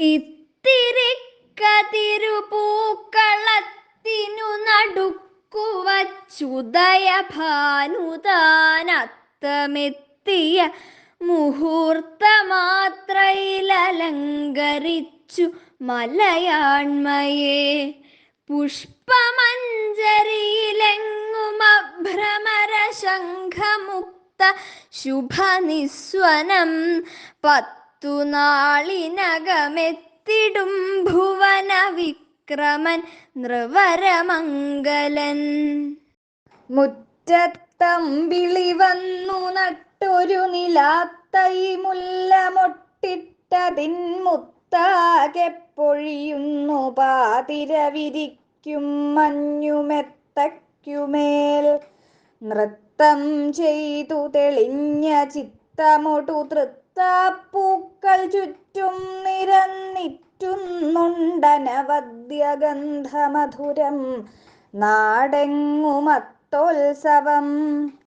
ഇത്തിരി കതിരുപൂക്കളത്തിനു ഭാനുദാനത്തമെത്തിയ മുഹൂർത്തമാത്രയിലലങ്കരിച്ചു മലയാൺമയെ. പുഷ്പമഞ്ജരിയിലെങ്ങുമഭ്രമര ശംഖമുക്ത ശുഭനിസ്വനം പത്തു നാളിനകമെത്തിടും ഭുവന വിക്രമൻ നൃവരമംഗലൻ. മുറ്റത്തമ്പിളി വന്നു നട്ടൊരു നിലാത്തൈ മുല്ലമൊട്ടിട്ടതിൻ മുത്താകെ പൊഴിയുന്നു പാതിര വിരിക്കും മഞ്ഞുമെത്തയ്ക്കുമേൽ. നൃത്തം ചെയ്തു തെളിഞ്ഞ ചിത്തമൊടു തൃത്താപ്പൂക്കൾ ചുറ്റും നിരന്നിറ്റുന്നുണ്ടനവദ്യഗന്ധമധുരം നാടെങ്ങുമത്തോത്സവം?